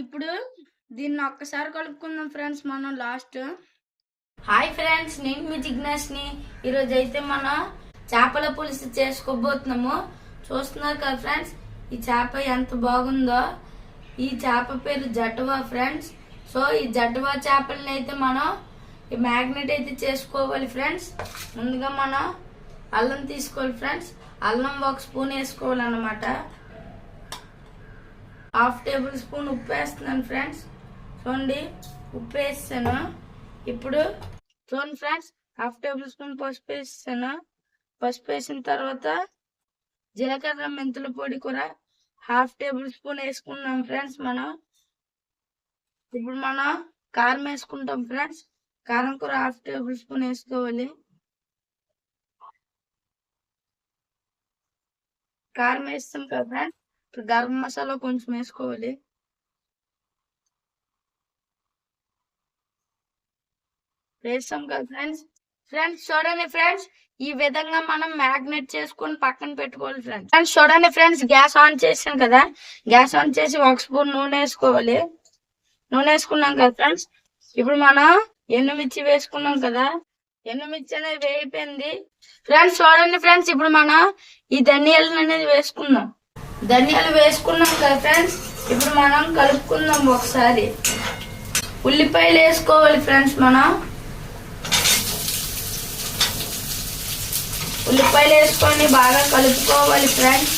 ఇప్పుడు దీన్ని ఒక్కసారి కలుపుకుందాం ఫ్రెండ్స్ మనం లాస్ట్. హాయ్ ఫ్రెండ్స్ నేను మీ జిజ్ఞాస్ని. ఈరోజు అయితే మనం చేపల పులుసు చేసుకోబోతున్నాము. చూస్తున్నారు కదా ఫ్రెండ్స్ ఈ చేప ఎంత బాగుందో. ఈ చేప పేరు జటవా ఫ్రెండ్స్ సో ఈ జటవా చేపలని అయితే మనం ఈ మ్యాగ్నెట్ అయితే చేసుకోవాలి ఫ్రెండ్స్ ముందుగా మనం అల్లం తీసుకోవాలి ఫ్రెండ్స్ అల్లం ఒక స్పూన్ వేసుకోవాలన్నమాట. హాఫ్ టేబుల్ స్పూన్ ఉప్పు వేస్తున్నాను ఫ్రెండ్స్. చూడండి ఉప్పు వేస్తాను ఇప్పుడు చూడండి ఫ్రెండ్స్ హాఫ్ టేబుల్ స్పూన్ పసుపు వేస్తాను పసుపు వేసిన తర్వాత జీలకర్ర మెంతుల పొడి కూర హాఫ్ టేబుల్ స్పూన్ వేసుకున్నాం ఫ్రెండ్స్ మనం. ఇప్పుడు మనం కారం వేసుకుంటాం ఫ్రెండ్స్. కారం కూర హాఫ్ టేబుల్ స్పూన్ వేసుకోవాలి. కారం వేస్తాం కదా ఫ్రెండ్స్. ఇప్పుడు గరం మసాలా కొంచెం వేసుకోవాలి వేస్తాం కదా ఫ్రెండ్స్ ఫ్రెండ్స్ చూడండి ఫ్రెండ్స్ ఈ విధంగా మనం మ్యాగ్నెట్ చేసుకొని పక్కన పెట్టుకోవాలి ఫ్రెండ్స్ ఫ్రెండ్స్ చూడండి ఫ్రెండ్స్ గ్యాస్ ఆన్ చేసాం కదా. గ్యాస్ ఆన్ చేసి ఒక స్పూన్ నూనె వేసుకోవాలి. నూనె వేసుకున్నాం కదా ఫ్రెండ్స్ ఇప్పుడు మనం ఎండుమిర్చి వేసుకున్నాం కదా. ఎండుమిర్చి అనేది వేయిపోయింది ఫ్రెండ్స్ చూడండి ఫ్రెండ్స్ ఇప్పుడు మనం ఈ ధనియాలు అనేది వేసుకుందాం. ధనియాలు వేసుకున్నాం కదా ఫ్రెండ్స్ ఇప్పుడు మనం కలుపుకుందాం ఒకసారి. ఉల్లిపాయలు వేసుకోవాలి ఫ్రెండ్స్ మనం. ఉల్లిపాయలు వేసుకొని బాగా కలుపుకోవాలి ఫ్రెండ్స్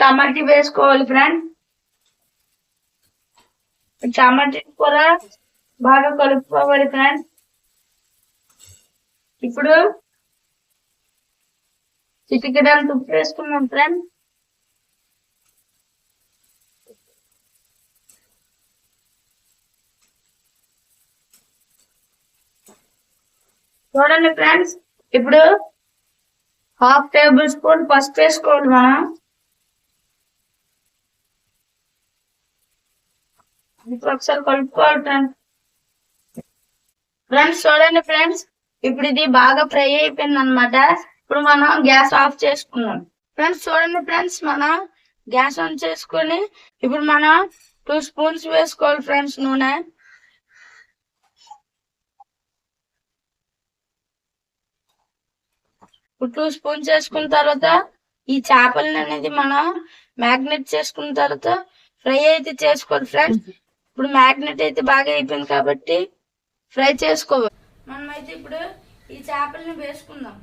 టమాటీ వేసుకోవాలి ఫ్రెండ్స్ టమాటీ కూర బాగా కలుపుకోవాలి ఫ్రెండ్స్ ఇప్పుడు చిటికెడంత ఉప్పు వేసుకున్నాం ఫ్రెండ్స్ చూడండి ఫ్రెండ్స్ ఇప్పుడు హాఫ్ టేబుల్ స్పూన్ పసుపు వేసుకోవాలి మనం. ఇప్పుడు ఒకసారి కలుపుకోవాలి ఫ్రెండ్స్. ఫ్రెండ్స్ చూడండి ఫ్రెండ్స్ ఇప్పుడు ఇది బాగా ఫ్రై అయిపోయింది అనమాట ఇప్పుడు మనం గ్యాస్ ఆఫ్ చేసుకున్నాం ఫ్రెండ్స్ చూడండి ఫ్రెండ్స్ మనం గ్యాస్ ఆన్ చేసుకొని ఇప్పుడు మనం టూ స్పూన్స్ వేసుకోవాలి ఫ్రెండ్స్ నూనె. ఇప్పుడు టూ స్పూన్స్ వేసుకున్న తర్వాత ఈ చేపలను అనేది మనం మ్యాగ్నెట్ చేసుకున్న తర్వాత ఫ్రై అయితే చేసుకోవాలి ఫ్రెండ్స్. ఇప్పుడు మ్యాగ్నెట్ అయితే బాగా అయిపోయింది కాబట్టి ఫ్రై చేసుకోవాలి. మనం అయితే ఇప్పుడు ఈ చేపలని వేసుకుందాం.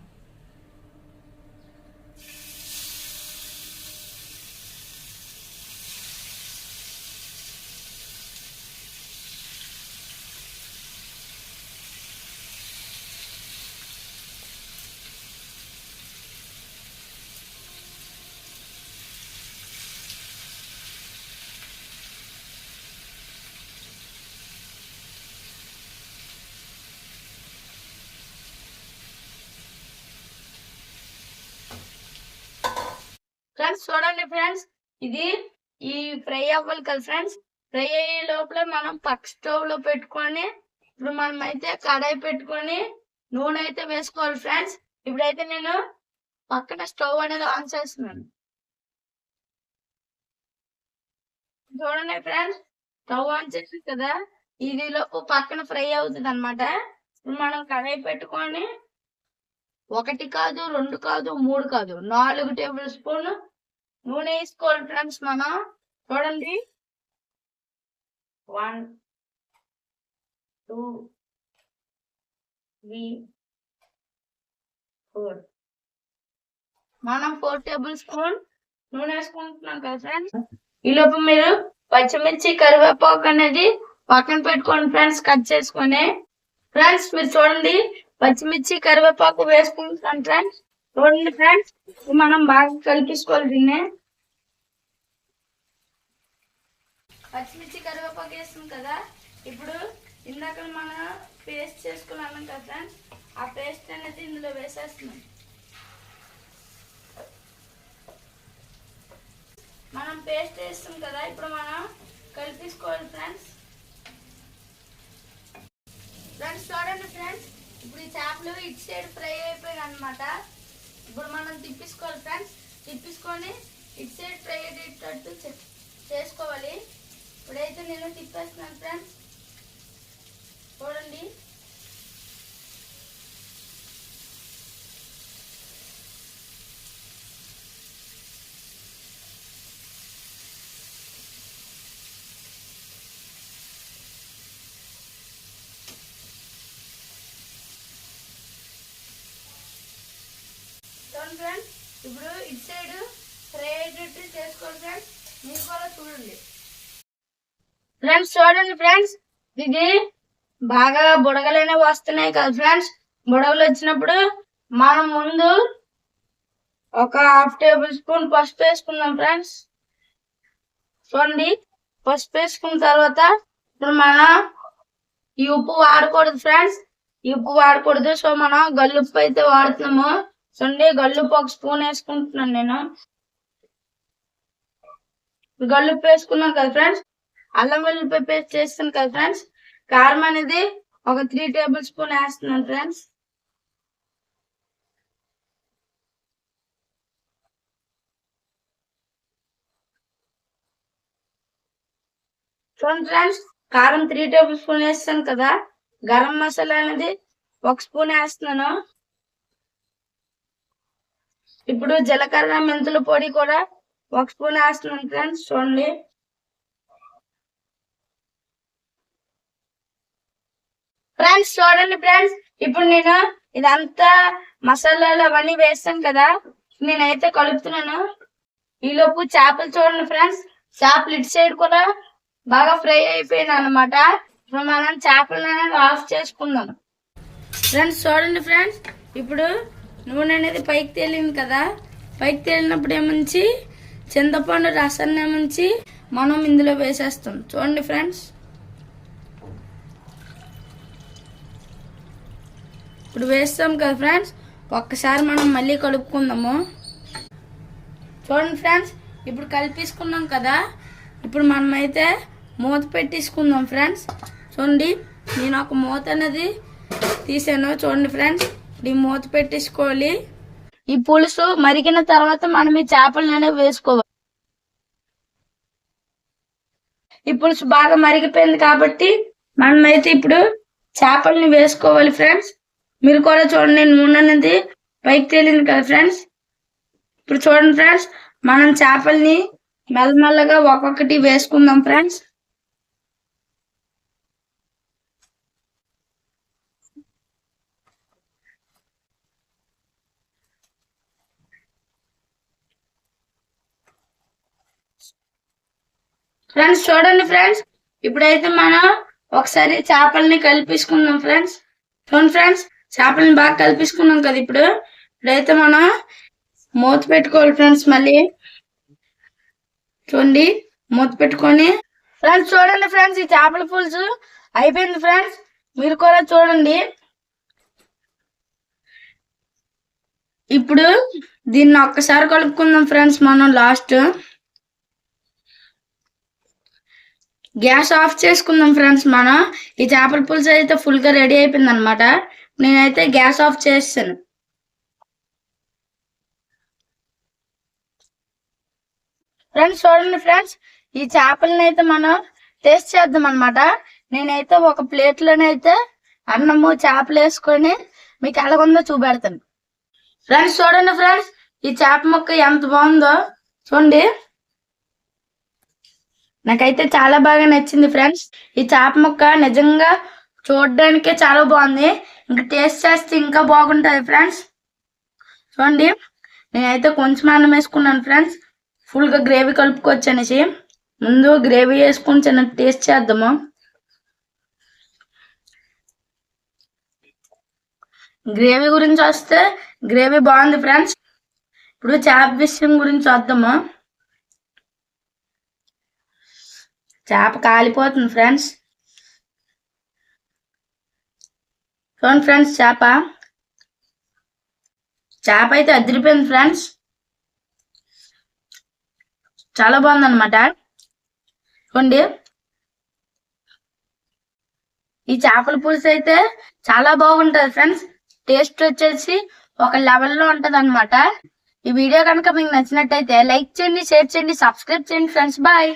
ఫ్రెండ్స్ చూడండి ఫ్రెండ్స్ ఇది ఈ ఫ్రై అవ్వాలి కదా ఫ్రెండ్స్ ఫ్రై అయ్యే లోపల మనం పక్క స్టవ్లో పెట్టుకొని ఇప్పుడు మనం అయితే కడాయి పెట్టుకొని నూనె అయితే వేసుకోవాలి ఫ్రెండ్స్ ఇప్పుడైతే నేను పక్కన స్టవ్ అనేది ఆన్ చేస్తున్నాను. చూడండి ఫ్రెండ్స్ స్టవ్ ఆన్ చేసి కదా ఇది లోపు పక్కన ఫ్రై అవుతుంది అనమాట మనం కడాయి పెట్టుకొని ఒకటి కాదు రెండు కాదు మూడు కాదు నాలుగు టేబుల్ స్పూన్ నూనె వేసుకోవాలి ఫ్రెండ్స్ మనం. చూడండి. వన్ టూ త్రీ ఫోర్ మనం ఫోర్ టేబుల్ స్పూన్ నూనె వేసుకుంటున్నాం కదా ఫ్రెండ్స్ ఈ లోపు మీరు పచ్చిమిర్చి కరివేపాకు అనేది పక్కన పెట్టుకోండి ఫ్రెండ్స్ కట్ చేసుకొని. ఫ్రెండ్స్ మీరు చూడండి. పచ్చిమిర్చి కరివేపాకు వేసుకుంటాం ఫ్రెండ్స్ చూడండి ఫ్రెండ్స్ మనం బాగా కలిపించుకోవాలి దీన్ని పచ్చిమిర్చి కరివేపాకు వేస్తాం కదా ఇప్పుడు ఇందాక మనం పేస్ట్ చేసుకున్నాం కదా ఫ్రెండ్స్ ఆ పేస్ట్ అనేది ఇందులో వేసేస్తున్నాం. మనం పేస్ట్ వేస్తాం కదా ఇప్పుడు మనం కలిపించుకోవాలి ఫ్రెండ్స్ ఫ్రెండ్స్ చూడండి ఫ్రెండ్స్ ఇప్పుడు ఈ చేపలు ఇటు సైడ్ ఫ్రై అయిపోయాయి అనమాట ఇప్పుడు మనం తిప్పించుకోవాలి ఫ్రెండ్స్ తిప్పించుకొని ఇటు సైడ్ ఫ్రై అయ్యేటట్టు చేసుకోవాలి. ఇప్పుడైతే నేను తిప్పేస్తున్నాను ఫ్రెండ్స్ చూడండి చూడండి ఫ్రెండ్స్ ఇప్పుడు ఇటు సైడ్ ఫ్రై అయ్యేటట్టు చేసుకోండి ఫ్రెండ్స్ మీరు కూడా చూడండి. ఫ్రెండ్స్ చూడండి ఫ్రెండ్స్ ఇది బాగా బుడగలనే వస్తున్నాయి కదా ఫ్రెండ్స్ బుడగలు వచ్చినప్పుడు మనం ముందు ఒక హాఫ్ టేబుల్ స్పూన్ పసుపు వేసుకుందాం ఫ్రెండ్స్ చూడండి పసుపు వేసుకున్న తర్వాత ఇప్పుడు మనం ఈ ఉప్పు వాడకూడదు ఫ్రెండ్స్ ఈ ఉప్పు వాడకూడదు. సో మనం గల్లుప్పు అయితే వాడుతున్నాము. చూడండి గల్లుప్పు ఒక స్పూన్ వేసుకుంటున్నాను నేను. గల్లుప్పు వేసుకున్నాం కదా ఫ్రెండ్స్? అల్లం వెల్లుల్లి పేస్ట్ చేస్తాను కదా ఫ్రెండ్స్? కారం అనేది ఒక త్రీ టేబుల్ స్పూన్ వేస్తున్నాను ఫ్రెండ్స్. చూడండి ఫ్రెండ్స్ కారం త్రీ టేబుల్ స్పూన్ వేస్తాను కదా. గరం మసాలా అనేది ఒక స్పూన్ వేస్తున్నాను. ఇప్పుడు జీలకర్ర మెంతుల పొడి కూడా ఒక స్పూన్ వేస్తున్నాను ఫ్రెండ్స్ చూడండి. ఫ్రెండ్స్ చూడండి ఫ్రెండ్స్ ఇప్పుడు నేను ఇదంతా మసాలాలు అవన్నీ వేస్తాను కదా నేనైతే కలుపుతున్నాను. ఈలోపు చేపలు చూడండి ఫ్రెండ్స్ చేపలు ఇటు సైడ్ కూడా బాగా ఫ్రై అయిపోయింది అనమాట ఇప్పుడు మనం చేపలను ఆఫ్ చేసుకుందాం. ఫ్రెండ్స్ చూడండి ఫ్రెండ్స్ ఇప్పుడు నూనె అనేది పైకి తేలింది కదా పైకి తేలినప్పుడు ఏమంచి చింతపండు రసాన్ని నుంచి మనం ఇందులో వేసేస్తాం. చూడండి ఫ్రెండ్స్. ఇప్పుడు వేస్తాం కదా ఫ్రెండ్స్. ఒక్కసారి మనం మళ్ళీ కలుపుకుందాము. చూడండి ఫ్రెండ్స్ ఇప్పుడు కలిపేసుకున్నాం కదా. ఇప్పుడు మనమైతే మూత పెట్టేసుకుందాం ఫ్రెండ్స్. చూడండి నేను ఒక మూత అనేది తీసాను. చూడండి ఫ్రెండ్స్ ఇప్పుడు ఈ మూత పెట్టేసుకోవాలి. ఈ పులుసు మరిగిన తర్వాత మనం ఈ చేపలను అనేవి వేసుకోవాలి. ఈ పులుసు బాగా మరిగిపోయింది కాబట్టి మనమైతే ఇప్పుడు చేపల్ని వేసుకోవాలి ఫ్రెండ్స్. మీరు కూడా చూడండి నూనె అనేది పైకి తేలింది కదా ఫ్రెండ్స్. ఇప్పుడు చూడండి ఫ్రెండ్స్ మనం చేపల్ని మెల్లమెల్లగా ఒక్కొక్కటి వేసుకుందాం ఫ్రెండ్స్. ఫ్రెండ్స్ చూడండి ఫ్రెండ్స్. ఇప్పుడైతే మనం ఒకసారి చేపల్ని కలిపేసుకుందాం ఫ్రెండ్స్. చూడండి ఫ్రెండ్స్ చేపల్ని బాగా కలిపేసుకున్నాం కదా ఇప్పుడు. ఇప్పుడైతే మనం మూత పెట్టుకోవాలి ఫ్రెండ్స్ మళ్ళీ. చూడండి మూత పెట్టుకొని. ఫ్రెండ్స్ చూడండి ఫ్రెండ్స్ ఈ చేపల పులుసు అయిపోయింది ఫ్రెండ్స్. మీరు కూడా చూడండి. ఇప్పుడు దీన్ని ఒక్కసారి కలుపుకుందాం ఫ్రెండ్స్ మనం లాస్ట్. గ్యాస్ ఆఫ్ చేసుకుందాం ఫ్రెండ్స్ మనం. ఈ చేపల పులుసు అయితే ఫుల్గా రెడీ అయిపోయింది అనమాట నేనైతే గ్యాస్ ఆఫ్ చేస్తాను. ఫ్రెండ్స్ చూడండి ఫ్రెండ్స్ ఈ చేపలని అయితే మనం టేస్ట్ చేద్దాం అనమాట నేనైతే ఒక ప్లేట్ అయితే అన్నము చేపలు వేసుకొని మీకు ఎలాగుందో చూపెడతాను. ఫ్రెండ్స్ చూడండి ఫ్రెండ్స్ ఈ చేప ముక్క ఎంత బాగుందో చూడండి. నాకైతే చాలా బాగా నచ్చింది ఫ్రెండ్స్. ఈ చేప ముక్క నిజంగా చూడడానికే చాలా బాగుంది. ఇంకా టేస్ట్ చేస్తే ఇంకా బాగుంటుంది ఫ్రెండ్స్. చూడండి నేనైతే కొంచెం అన్నం వేసుకున్నాను ఫ్రెండ్స్. ఫుల్గా గ్రేవీ కలుపుకోవచ్చు అనేసి ముందు గ్రేవీ వేసుకుని చిన్న టేస్ట్ చేద్దాము. గ్రేవీ గురించి వస్తే గ్రేవీ బాగుంది ఫ్రెండ్స్. ఇప్పుడు చేప విషయం గురించి వద్దాము చేప కాలిపోతుంది ఫ్రెండ్స్. చూడండి ఫ్రెండ్స్ చేప. చేప అయితే అదిరిపోయింది ఫ్రెండ్స్. చాలా బాగుందన్నమాట. చూడండి. ఈ చేపల పులుసు అయితే చాలా బాగుంటది ఫ్రెండ్స్. టేస్ట్ వచ్చేసి ఒక లెవెల్లో ఉంటుంది అనమాట ఈ వీడియో కనుక మీకు నచ్చినట్టయితే లైక్ చేయండి షేర్ చేయండి సబ్స్క్రైబ్ చేయండి ఫ్రెండ్స్. బాయ్.